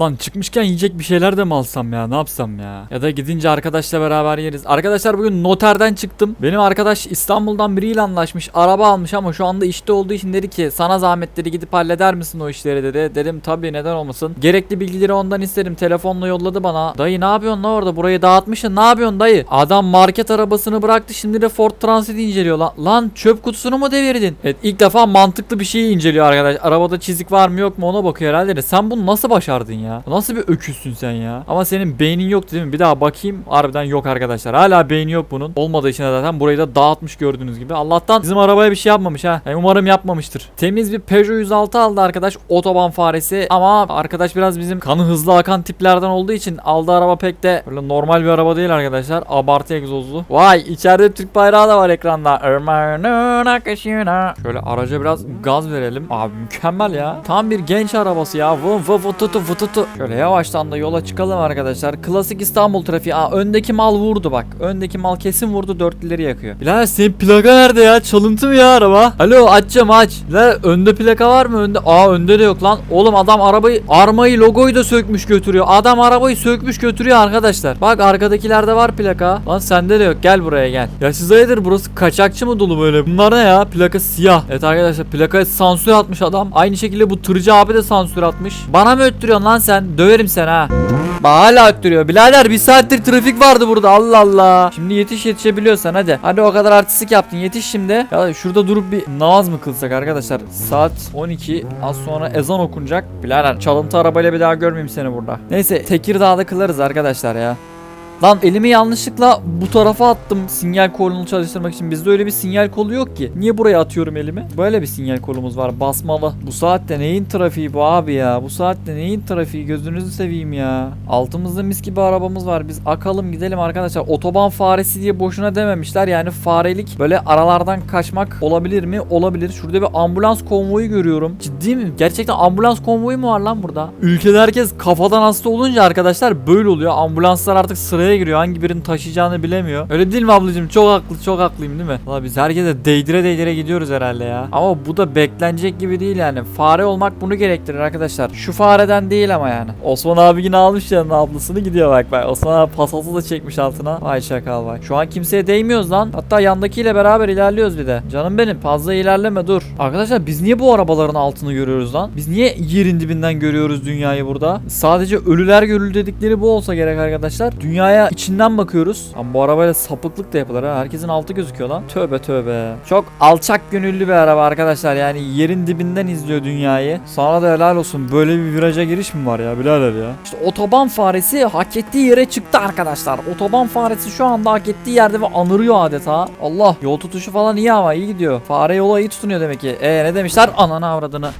Lan çıkmışken yiyecek bir şeyler de mi alsam ya? Ne yapsam ya? Ya da gidince arkadaşla beraber yeriz. Arkadaşlar bugün noterden çıktım. Benim arkadaş İstanbul'dan biriyle anlaşmış. Araba almış ama şu anda işte olduğu için dedi ki sana zahmetleri gidip halleder misin o işleri dedi. Dedim tabii neden olmasın. Gerekli bilgileri ondan istedim. Telefonla yolladı bana. Dayı ne yapıyorsun lan orada? Burayı dağıtmışsın. Ne yapıyorsun dayı? Adam market arabasını bıraktı. Şimdi de Ford Transit inceliyor lan. Lan çöp kutusunu mu devirdin? Evet ilk defa mantıklı bir şeyi inceliyor arkadaş. Arabada çizik var mı yok mu ona bakıyor herhalde. de. Sen bunu nasıl başardın ya? Nasıl bir öküzsün sen ya? Ama senin beynin yok değil mi? Bir daha bakayım. Harbiden yok arkadaşlar. Hala beyni yok bunun. Olmadığı için zaten burayı da dağıtmış gördüğünüz gibi. Allah'tan bizim arabaya bir şey yapmamış ha. Yani umarım yapmamıştır. Temiz bir Peugeot 106 aldı arkadaş. Otoban faresi. Ama arkadaş biraz bizim kanı hızlı akan tiplerden olduğu için aldığı araba pek de böyle normal bir araba değil arkadaşlar. Abartı egzozlu. Vay içeride Türk bayrağı da var ekranda. Şöyle araca biraz gaz verelim. Abi mükemmel ya. Tam bir genç arabası ya. Vın vın vıtıtı vıtıtı. Şöyle yavaştan da yola çıkalım arkadaşlar. Klasik İstanbul trafiği. Aa öndeki mal vurdu bak. Öndeki mal kesin vurdu dörtlüleri yakıyor. Bilal senin plaka nerede ya? Çalıntı mı ya araba? Alo açacağım aç. Bilal önde plaka var mı önde? Aa önde de yok lan. Oğlum adam arabayı armayı logoyu da sökmüş götürüyor. Adam arabayı sökmüş götürüyor arkadaşlar. Bak arkadakilerde var plaka. Lan sende de yok. Gel buraya gel. Ya siz hayırdır burası kaçakçı mı dolu böyle? Bunlar ne ya? Plaka siyah. Evet arkadaşlar plakaya sansür atmış adam. Aynı şekilde bu tırcı abi de sansür atmış. Bana mı öttürüyorsun lan sen? Döverim sen ha. Bak hala öttürüyor. Birader bir saattir trafik vardı burada. Allah Allah. Şimdi yetiş yetişebiliyorsan hadi. Hadi o kadar artistik yaptın. Yetiş şimdi. Ya şurada durup bir namaz mı kılsak arkadaşlar? Saat 12. Az sonra ezan okunacak. Birader çalıntı arabayla bir daha görmeyeyim seni burada. Neyse Tekirdağ'da kılarız arkadaşlar ya. Lan elimi yanlışlıkla bu tarafa attım sinyal kolunu çalıştırmak için. Bizde öyle bir sinyal kolu yok ki. Niye buraya atıyorum elimi? Böyle bir sinyal kolumuz var basmalı. Bu saatte neyin trafiği bu abi ya? Bu saatte neyin trafiği gözünüzü seveyim ya. Altımızda mis gibi arabamız var. Biz akalım gidelim arkadaşlar. Otoban faresi diye boşuna dememişler. Yani farelik böyle aralardan kaçmak olabilir mi? Olabilir. Şurada bir ambulans konvoyu görüyorum. Ciddi mi? Gerçekten ambulans konvoyu mu var lan burada? Ülkede herkes kafadan hasta olunca arkadaşlar böyle oluyor. Ambulanslar artık sıraya giriyor. Hangi birini taşıyacağını bilemiyor. Öyle değil mi ablacığım? Çok haklı, çok haklıyım değil mi? Valla biz herkese değdire değdire gidiyoruz herhalde ya. Ama bu da beklenecek gibi değil yani. Fare olmak bunu gerektirir arkadaşlar. Şu fareden değil ama yani. Osman abi yine almış yanına ablasını gidiyor bak bak. Osman abi pasası da çekmiş altına. Vay şakal vay. Şu an kimseye değmiyoruz lan. Hatta yandakiyle beraber ilerliyoruz bir de. Canım benim fazla ilerleme dur. Arkadaşlar biz niye bu arabaların altını görüyoruz lan? Biz niye yerin dibinden görüyoruz dünyayı burada? Sadece ölüler görülü dedikleri bu olsa gerek arkadaşlar. Dünyaya içinden bakıyoruz. Ama bu arabayla sapıklık da yapılır ha. Herkesin altı gözüküyor lan. Tövbe tövbe. Çok alçak gönüllü bir araba arkadaşlar. Yani yerin dibinden izliyor dünyayı. Sana da helal olsun. Böyle bir viraja giriş mi var ya birader ya? İşte otoban faresi hak ettiği yere çıktı arkadaşlar. Otoban faresi şu anda hak ettiği yerde ve anırıyor adeta. Allah yol tutuşu falan iyi ama iyi gidiyor. Fare yola iyi tutunuyor demek ki. E ne demişler? Ananı avradını.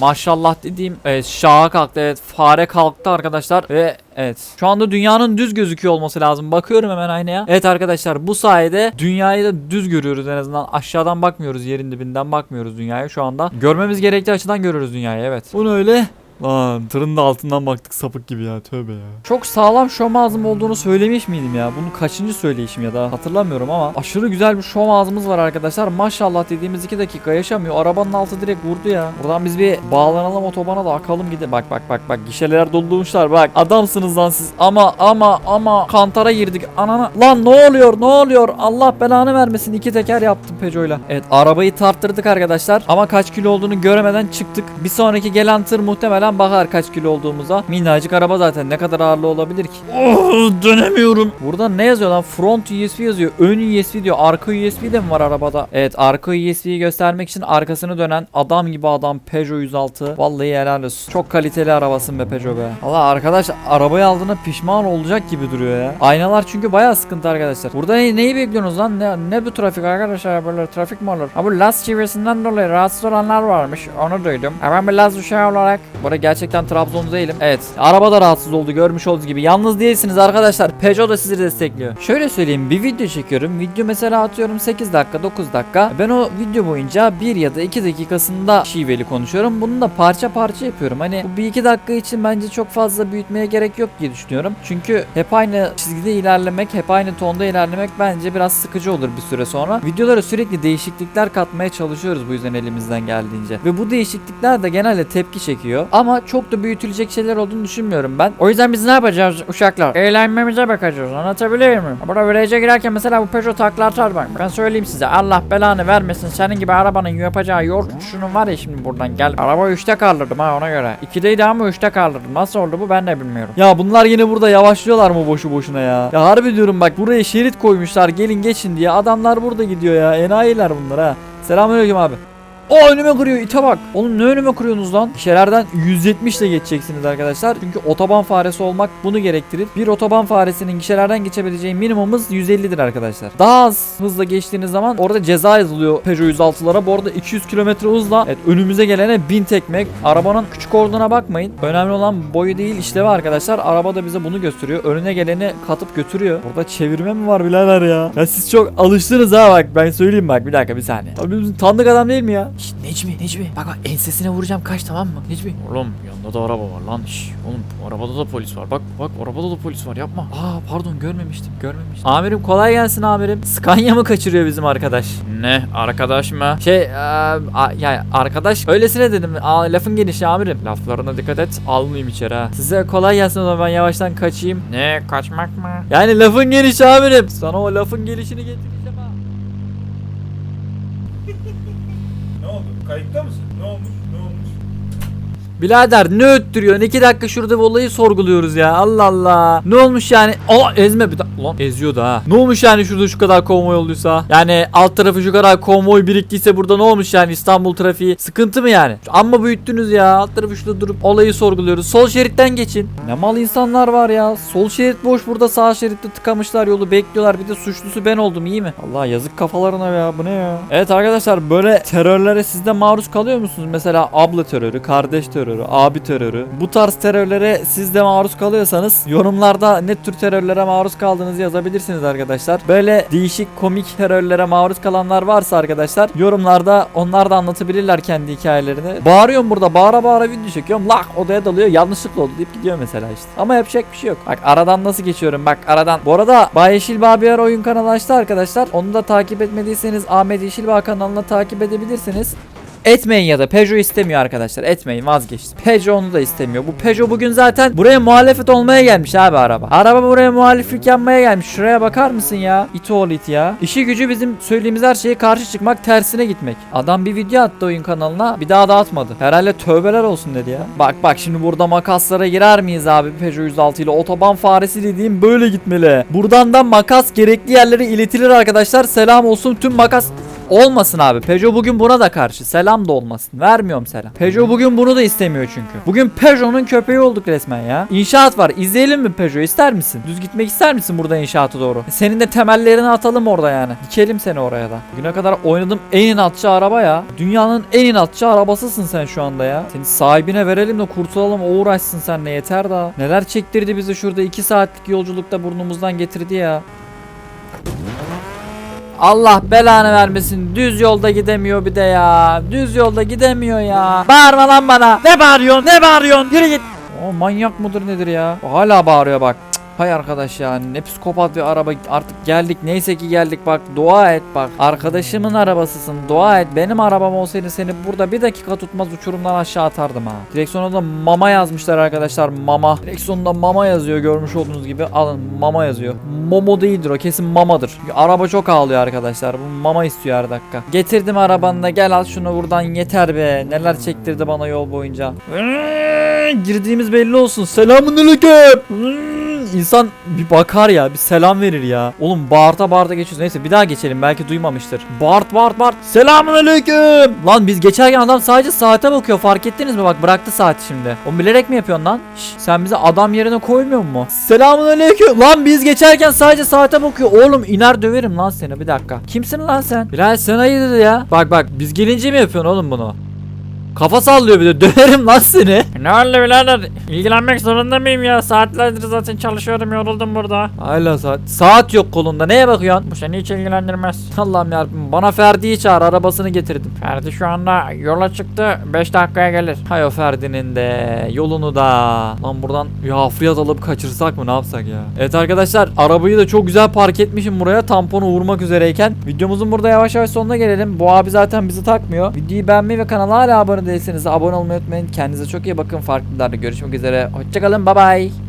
Maşallah dediğim evet şaha kalktı evet fare kalktı arkadaşlar ve evet. Şu anda dünyanın düz gözüküyor olması lazım. Bakıyorum hemen aynaya. Evet arkadaşlar bu sayede dünyayı da düz görüyoruz. En azından aşağıdan bakmıyoruz yerin dibinden bakmıyoruz dünyaya şu anda. Görmemiz gerektiği açıdan görüyoruz dünyayı evet. Bunu öyle Lan tırın da altından baktık sapık gibi ya tövbe ya. Çok sağlam şom ağzım olduğunu söylemiş miydim ya? Bunu kaçıncı söyleyişim ya da hatırlamıyorum ama aşırı güzel bir şom ağzımız var arkadaşlar. Maşallah dediğimiz 2 dakika yaşamıyor. Arabanın altı direkt vurdu ya. Buradan biz bir bağlanalım otobana da akalım gidelim. Bak bak bak bak gişeler doldurmuşlar bak. Adamsınız lan siz. Ama ama ama kantara girdik. Anana. Lan ne oluyor ne oluyor? Allah belanı vermesin. iki teker yaptım Peugeot'la. Evet arabayı tarttırdık arkadaşlar. Ama kaç kilo olduğunu göremeden çıktık. Bir sonraki gelen tır muhtemelen bakar kaç kilo olduğumuza. Minnacık araba zaten ne kadar ağırlığı olabilir ki? Oh, dönemiyorum. Burada ne yazıyor lan? Front USB yazıyor. Ön USB diyor. Arka USB de mi var arabada? Evet arka USB'yi göstermek için arkasını dönen adam gibi adam Peugeot 106. Vallahi helal olsun. Çok kaliteli arabasın be Peugeot be. Valla arkadaş arabayı aldığına pişman olacak gibi duruyor ya. Aynalar çünkü bayağı sıkıntı arkadaşlar. Burada ne- neyi bekliyorsunuz lan? Ne, ne bu trafik arkadaşlar? Böyle trafik mi olur? Ha bu Laz çevresinden dolayı rahatsız olanlar varmış. Onu duydum. Ha ben bir Laz uşağı olarak Burada gerçekten Trabzon'da değilim. Evet. Araba da rahatsız oldu görmüş olduğunuz gibi. Yalnız değilsiniz arkadaşlar. Peugeot da sizi destekliyor. Şöyle söyleyeyim. Bir video çekiyorum. Video mesela atıyorum 8 dakika 9 dakika. Ben o video boyunca 1 ya da 2 dakikasında şiveli konuşuyorum. Bunu da parça parça yapıyorum. Hani bu 1-2 dakika için bence çok fazla büyütmeye gerek yok diye düşünüyorum. Çünkü hep aynı çizgide ilerlemek, hep aynı tonda ilerlemek bence biraz sıkıcı olur bir süre sonra. Videolara sürekli değişiklikler katmaya çalışıyoruz bu yüzden elimizden geldiğince. Ve bu değişiklikler de genelde tepki çekiyor. Ama Ama çok da büyütülecek şeyler olduğunu düşünmüyorum ben. O yüzden biz ne yapacağız uşaklar? Eğlenmemize bakacağız. Anlatabiliyor muyum? Burada viraja girerken mesela bu Peugeot takla atar bak. Ben söyleyeyim size. Allah belanı vermesin. Senin gibi arabanın yapacağı yol şunun var ya şimdi buradan gel. Araba 3'te kaldırdım ha ona göre. 2'deydi ama 3'te kaldırdım. Nasıl oldu bu ben de bilmiyorum. Ya bunlar yine burada yavaşlıyorlar mı boşu boşuna ya? Ya harbi diyorum bak buraya şerit koymuşlar gelin geçin diye. Adamlar burada gidiyor ya. Enayiler bunlar ha. Selamünaleyküm abi. O önüme kırıyor ite bak. Oğlum ne önüme kırıyorsunuz lan? Şeylerden 170 ile geçeceksiniz arkadaşlar. Çünkü otoban faresi olmak bunu gerektirir. Bir otoban faresinin gişelerden geçebileceği minimumumuz 150'dir arkadaşlar. Daha az hızla geçtiğiniz zaman orada ceza yazılıyor Peugeot 106'lara. Bu arada 200 km hızla evet, önümüze gelene 1000 tekmek. Arabanın küçük olduğuna bakmayın. Önemli olan boyu değil işlevi arkadaşlar. Araba da bize bunu gösteriyor. Önüne geleni katıp götürüyor. Burada çevirme mi var birader ya? Ya siz çok alıştınız ha bak. Ben söyleyeyim bak bir dakika bir saniye. Abi bizim tanıdık adam değil mi ya? Şşt Necmi Necmi. Bak bak ensesine vuracağım kaç tamam mı? Necmi. Oğlum yanında da araba var lan. Şş, oğlum arabada da polis var. Bak bak arabada da polis var yapma. Aa pardon görmemiştim görmemiştim. Amirim kolay gelsin amirim. Scania mı kaçırıyor bizim arkadaş? Ne arkadaş mı? Şey eee, a- yani arkadaş öylesine dedim. Aa, lafın gelişi amirim. Laflarına dikkat et almayayım içeri ha. Size kolay gelsin o zaman ben yavaştan kaçayım. Ne kaçmak mı? Yani lafın gelişi amirim. Sana o lafın gelişini getireceğim ha. Ne oldu? Kayıpta mısın? Ne olmuş? Birader ne öttürüyorsun? İki dakika şurada olayı sorguluyoruz ya. Allah Allah. Ne olmuş yani? Aa ezme bir dakika. Lan eziyordu ha. Ne olmuş yani şurada şu kadar konvoy olduysa? Yani alt tarafı şu kadar konvoy biriktiyse burada ne olmuş yani İstanbul trafiği? Sıkıntı mı yani? Amma büyüttünüz ya. Alt tarafı şurada durup olayı sorguluyoruz. Sol şeritten geçin. Ne mal insanlar var ya. Sol şerit boş burada sağ şeritte tıkamışlar yolu bekliyorlar. Bir de suçlusu ben oldum iyi mi? Allah yazık kafalarına ya. Bu ne ya? Evet arkadaşlar böyle terörlere siz de maruz kalıyor musunuz? Mesela abla terörü, kardeş terörü, abi terörü. Bu tarz terörlere siz de maruz kalıyorsanız yorumlarda ne tür terörlere maruz kaldığınızı yazabilirsiniz arkadaşlar. Böyle değişik komik terörlere maruz kalanlar varsa arkadaşlar yorumlarda onlar da anlatabilirler kendi hikayelerini. Bağırıyorum burada bağıra bağıra video çekiyorum. Lak odaya dalıyor yanlışlıkla oldu deyip gidiyor mesela işte. Ama yapacak bir şey yok. Bak aradan nasıl geçiyorum bak aradan. Bu arada Bay Yeşilbağ bir ara oyun kanalı açtı arkadaşlar. Onu da takip etmediyseniz Ahmet Yeşilbağ kanalına takip edebilirsiniz. Etmeyin ya da Peugeot istemiyor arkadaşlar. Etmeyin vazgeçtim. Peugeot onu da istemiyor. Bu Peugeot bugün zaten buraya muhalefet olmaya gelmiş abi araba. Araba buraya muhaliflik yapmaya gelmiş. Şuraya bakar mısın ya? İt oğlu it ya. İşi gücü bizim söylediğimiz her şeye karşı çıkmak tersine gitmek. Adam bir video attı oyun kanalına bir daha da atmadı. Herhalde tövbeler olsun dedi ya. Bak bak şimdi burada makaslara girer miyiz abi Peugeot 106 ile otoban faresi dediğim böyle gitmeli. Buradan da makas gerekli yerlere iletilir arkadaşlar. Selam olsun tüm makas Olmasın abi. Peugeot bugün buna da karşı. Selam da olmasın. Vermiyorum selam. Peugeot bugün bunu da istemiyor çünkü. Bugün Peugeot'un köpeği olduk resmen ya. İnşaat var. İzleyelim mi Peugeot? İster misin? Düz gitmek ister misin burada inşaata doğru? Senin de temellerini atalım orada yani. Dikelim seni oraya da. Bugüne kadar oynadığım en inatçı araba ya. Dünyanın en inatçı arabasısın sen şu anda ya. Seni sahibine verelim de kurtulalım. O uğraşsın seninle yeter daha. Neler çektirdi bizi şurada 2 saatlik yolculukta burnumuzdan getirdi ya. Allah belanı vermesin. Düz yolda gidemiyor bir de ya. Düz yolda gidemiyor ya. Bağırma lan bana. Ne bağırıyorsun? Ne bağırıyorsun? Yürü git. O manyak mıdır nedir ya? Hala bağırıyor bak. Hay arkadaş ya ne psikopat bir araba. Artık geldik neyse ki geldik. Bak dua et bak. Arkadaşımın arabasısın dua et. Benim arabam olsaydı seni burada bir dakika tutmaz uçurumdan aşağı atardım ha. Direksiyonda mama yazmışlar arkadaşlar mama. Direksiyonda mama yazıyor görmüş olduğunuz gibi. Alın mama yazıyor. Momo değildir o kesin mamadır. Araba çok ağlıyor arkadaşlar. Bu mama istiyor her dakika. Getirdim arabanı da gel al şunu buradan yeter be. Neler çektirdi bana yol boyunca. Girdiğimiz belli olsun. Selamun aleyküm İnsan bir bakar ya bir selam verir ya. Oğlum bağırta bağırta geçiyoruz. Neyse bir daha geçelim belki duymamıştır. Bağırt bağırt bağırt. Selamun aleyküm. Lan biz geçerken adam sadece saate bakıyor fark ettiniz mi? Bak bıraktı saati şimdi. O bilerek mi yapıyorsun lan? Şş, sen bizi adam yerine koymuyor mu? Selamun aleyküm. Lan biz geçerken sadece saate bakıyor. Oğlum iner döverim lan seni bir dakika. Kimsin lan sen? Bilal sen hayırdır ya? Bak bak biz gelince mi yapıyorsun oğlum bunu? Kafa sallıyor bir de döverim lan seni. Ne oldu birader? İlgilenmek zorunda mıyım ya? Saatlerdir zaten çalışıyorum yoruldum burada. Hala saat. Saat yok kolunda. Neye bakıyorsun? Bu seni hiç ilgilendirmez. Allah'ım yarabbim. Bana Ferdi'yi çağır. Arabasını getirdim. Ferdi şu anda yola çıktı. 5 dakikaya gelir. Hay o Ferdi'nin de yolunu da. Lan buradan bir hafriyat alıp kaçırsak mı ne yapsak ya? Evet arkadaşlar arabayı da çok güzel park etmişim buraya tamponu vurmak üzereyken. Videomuzun burada yavaş yavaş sonuna gelelim. Bu abi zaten bizi takmıyor. Videoyu beğenmeyi ve kanala hala abone abone değilseniz de abone olmayı unutmayın. Kendinize çok iyi bakın. Farklı videolarda görüşmek üzere. Hoşçakalın. Bay bay.